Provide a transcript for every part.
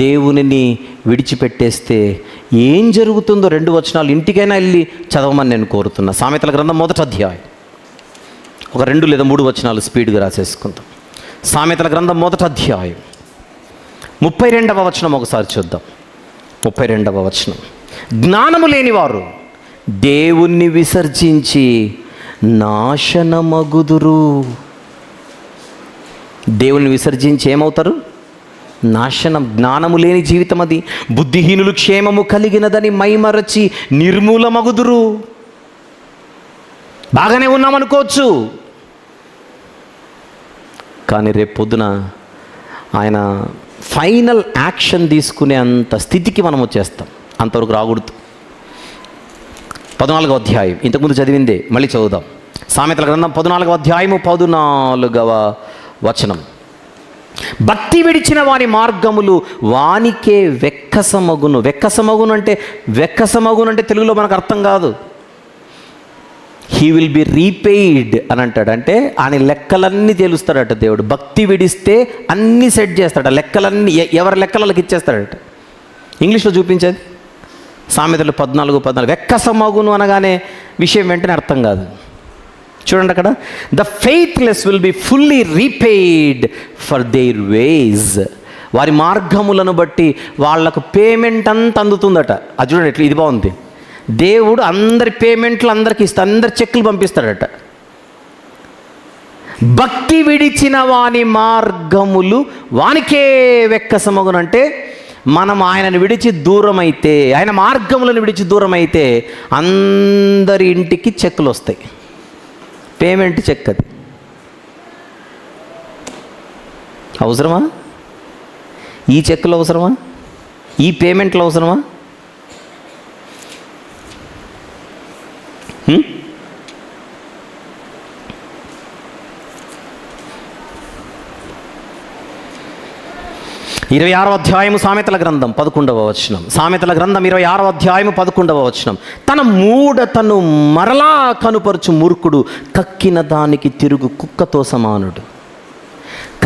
దేవునిని విడిచిపెట్టేస్తే ఏం జరుగుతుందో రెండు వచనాలు ఇంటికైనా వెళ్ళి చదవమని నేను కోరుతున్నా. సామెతల గ్రంథం మొదటి అధ్యాయం. ఒక రెండు లేదా మూడు వచనాలు స్పీడ్గా రాసేసుకుందాం. సామెతల గ్రంథం మొదటి అధ్యాయం. ముప్పై రెండవ వచనం ఒకసారి చూద్దాం. ముప్పై రెండవ వచనం. జ్ఞానము లేనివారు దేవుణ్ణి విసర్జించి నాశనమగుదురు. దేవుణ్ణి విసర్జించి ఏమవుతారు? నాశనం జ్ఞానము లేని జీవితం అది. బుద్ధిహీనులు క్షేమము కలిగినదని మైమరచి నిర్మూలమగుదురు. బాగానే ఉన్నామనుకోవచ్చు. కానీ రేపు పొద్దున ఆయన ఫైనల్ యాక్షన్ తీసుకునే అంత స్థితికి మనం వచ్చేస్తాం. అంతవరకు రాకూడదు. పద్నాలుగో అధ్యాయం. ఇంతకుముందు చదివిందే మళ్ళీ చదువుదాం. సామెతల గ్రంథం పద్నాలుగవ అధ్యాయము పద్నాలుగవ వచనం. భక్తి విడిచిన వాని మార్గములు వానికే వెక్కసమగును. వెక్కసమగును అంటే వెక్కసమగును అంటే తెలుగులో మనకు అర్థం కాదు. హీ విల్ బి రీపెయిడ్ అని అంటాడు. అంటే ఆయన లెక్కలన్నీ తేలుస్తాడట దేవుడు. భక్తి విడిస్తే అన్నీ సెట్ చేస్తాడు ఆ లెక్కలన్నీ ఎ- ఎవరి లెక్కలకి ఇచ్చేస్తాడట? ఇంగ్లీష్లో చూపించేది? సామెతలు పద్నాలుగు పద్నాలుగు. వెక్కసమగును అనగానే విషయం వెంటనే అర్థం కాదు. చూడండి అక్కడ. The faithless will be fully repaid for their ways వారి మార్గములను బట్టి వాళ్ళకు పేమెంట్ అంతా అందుతుందట. అది చూడండి ఇట్లా ఇది బాగుంది. దేవుడు అందరి పేమెంట్లు అందరికి ఇస్తా అందరి చెక్కులు పంపిస్తాడట. భక్తి విడిచిన వాని మార్గములు వానికే వెక్కసమగునంటే మనం ఆయనను విడిచి దూరమైతే ఆయన మార్గములను విడిచి దూరమైతే అందరి ఇంటికి చెక్కులు వస్తాయి పేమెంట్ చెక్ అది. అవసరమా? ఈ చెక్కులు అవసరమా? ఈ పేమెంట్లు అవసరమా? ఇరవై ఆరో అధ్యాయము సామెతల గ్రంథం పదకొండవ వచనం. సామెతల గ్రంథం ఇరవై ఆరో అధ్యాయము పదకొండవ వచనం. తన మూడతను మరలా కనుపరుచు మూర్ఖుడు కక్కిన దానికి తిరుగు కుక్కతో సమానుడు.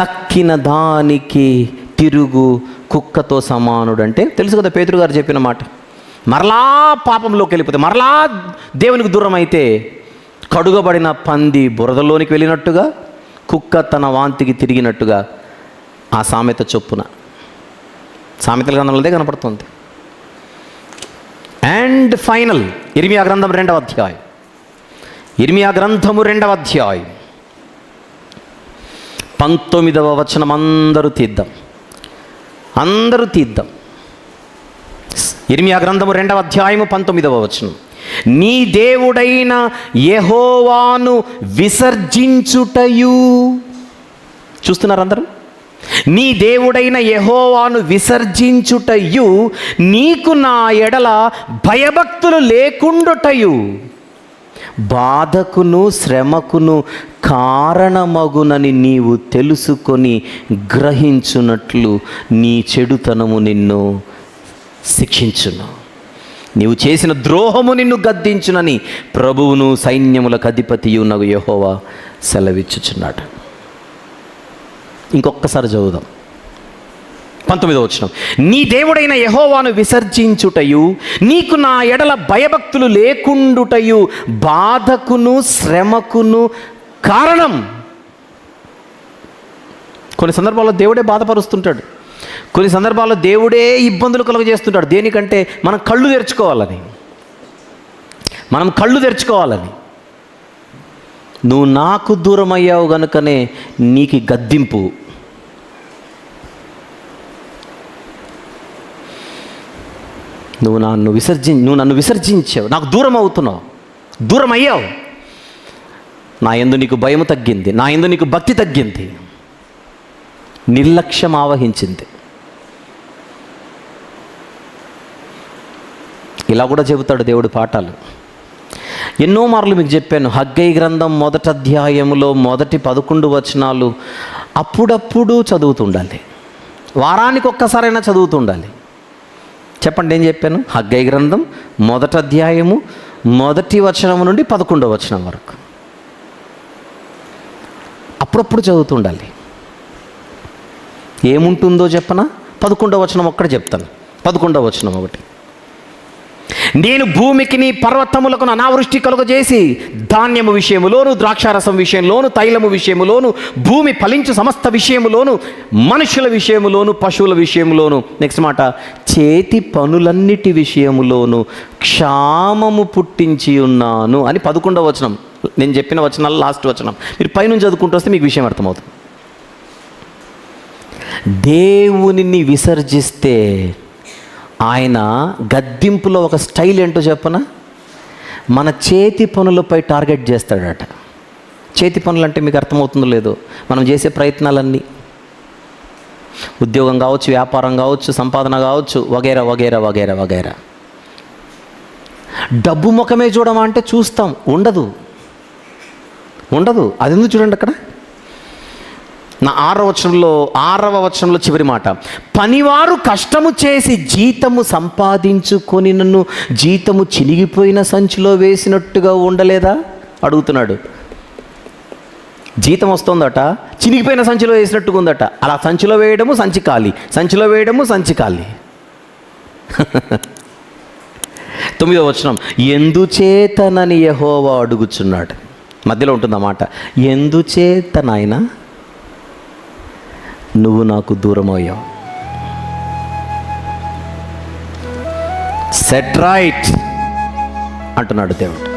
కక్కిన దానికి తిరుగు కుక్కతో సమానుడు అంటే తెలుసు కదా పేతురు గారు చెప్పిన మాట. మరలా పాపంలోకి వెళ్ళిపోతే మరలా దేవునికి దూరం అయితే కడుగబడిన పంది బురదలోనికి వెళ్ళినట్టుగా కుక్క తన వాంతికి తిరిగినట్టుగా ఆ సామెత చొప్పున సామెతల గ్రంథంలోదే కనపడుతుంది. అండ్ ఫైనల్ ఇర్మియా గ్రంథం రెండవ అధ్యాయం. ఇర్మియా గ్రంథము రెండవ అధ్యాయం. పంతొమ్మిదవ వచనం అందరూ తీద్దాం. అందరూ తీద్దాం. ఇర్మియా గ్రంథము రెండవ అధ్యాయము పంతొమ్మిదవ వచనం. నీ దేవుడైన యెహోవాను విసర్జించుటయు. చూస్తున్నారు అందరూ? నీ దేవుడైన యహోవాను విసర్జించుటయు నీకు నా ఎడల భయభక్తులు లేకుండుటయు. బాధకును శ్రమకును కారణమగునని నీవు తెలుసుకొని గ్రహించునట్లు నీ చెడుతనము నిన్ను శిక్షించును. నీవు చేసిన ద్రోహము నిన్ను గద్దించునని ప్రభువును సైన్యములకు అధిపతియు నగు యహోవా సెలవిచ్చుచున్నాడు. ఇంకొకసారి చదువుదాం. పంతొమ్మిదో వచ్చిన నీ దేవుడైన యహోవాను విసర్జించుటయు నీకు నా ఎడల భయభక్తులు లేకుండుటయు బాధకును శ్రమకును కారణం. కొన్ని సందర్భాల్లో దేవుడే బాధపరుస్తుంటాడు. కొన్ని సందర్భాల్లో దేవుడే ఇబ్బందులు కలుగజేస్తుంటాడు. దేనికంటే మనం కళ్ళు తెరుచుకోవాలని. మనం కళ్ళు తెరుచుకోవాలని. నువ్వు నాకు దూరం అయ్యావు గనుకనే నీకు గద్దింపు నువ్వు నన్ను విసర్జి నువ్వు నన్ను విసర్జించావు. నాకు దూరం అవుతున్నావు దూరం అయ్యావు నా ఎందు నీకు భయం తగ్గింది. నా ఎందు నీకు భక్తి తగ్గింది. నిర్లక్ష్యం ఆవహించింది. ఇలా కూడా చెబుతాడు దేవుడు పాఠాలు. ఎన్నో మార్లు మీకు చెప్పాను. హగ్గై గ్రంథం మొదటి అధ్యాయములో మొదటి పదకొండు వచనాలు అప్పుడప్పుడు చదువుతుండాలి. వారానికి ఒక్కసారైనా చదువుతుండాలి. చెప్పండి ఏం చెప్పాను? హగ్గై గ్రంథం మొదటి అధ్యాయము మొదటి వచనం నుండి పదకొండవ వచనం వరకు. అప్పుడప్పుడు చదువుతుండాలి ఏముంటుందో చెప్పనా? పదకొండవ వచనం ఒక్కడ చెప్తాను. పదకొండవ వచనం ఒకటి. నేను భూమికి నీ పర్వతములకు అనావృష్టి కలుగజేసి ధాన్యము విషయములోను ద్రాక్షారసం విషయంలోను తైలము విషయములోను భూమి ఫలించు సమస్త విషయములోను మనుషుల విషయములోను పశువుల విషయములోను నెక్స్ట్ మాట చేతి పనులన్నిటి విషయములోను క్షామము పుట్టించి ఉన్నాను అని పదకొండవ వచనం. నేను చెప్పిన వచనాలు లాస్ట్ వచనం. మీరు పైనుంచి చదువుకుంటూ వస్తే మీకు విషయం అర్థమవుతుంది. దేవునిని విసర్జిస్తే ఆయన గద్దింపులో ఒక స్టైల్ ఏంటో చెప్పన? మన చేతి పనులపై టార్గెట్ చేస్తాడట. చేతి పనులు అంటే మీకు అర్థమవుతుందో లేదో? మనం చేసే ప్రయత్నాలన్నీ. ఉద్యోగం కావచ్చు వ్యాపారం కావచ్చు సంపాదన కావచ్చు వగేరా వగేరా వగేరా వగేరా. డబ్బు ముఖమే చూడమా అంటే చూస్తాం. ఉండదు. ఉండదు. అది ఎందుకు చూడండి అక్కడ? నా ఆరవ వచనంలో ఆరవ వచనంలో చివరి మాట. పనివారు కష్టము చేసి జీతము సంపాదించుకొని నన్ను జీతము చినిగిపోయిన సంచిలో వేసినట్టుగా ఉండలేదా? అడుగుతున్నాడు. జీతం వస్తుందట చినిగిపోయిన సంచిలో వేసినట్టుగా ఉందట. అలా సంచిలో వేయడము సంచి ఖాళీ సంచిలో వేయడము సంచి ఖాళీ. తొమ్మిదో వచనం ఎందుచేతనని యహోవా అడుగుచున్నాడు. మధ్యలో ఉంటుందన్నమాట. మాట ఎందుచేత నాయనా నువ్వు నాకు దూరమయ్యావు. సెట్ రైట్ అంటున్నాడు దేవుడు.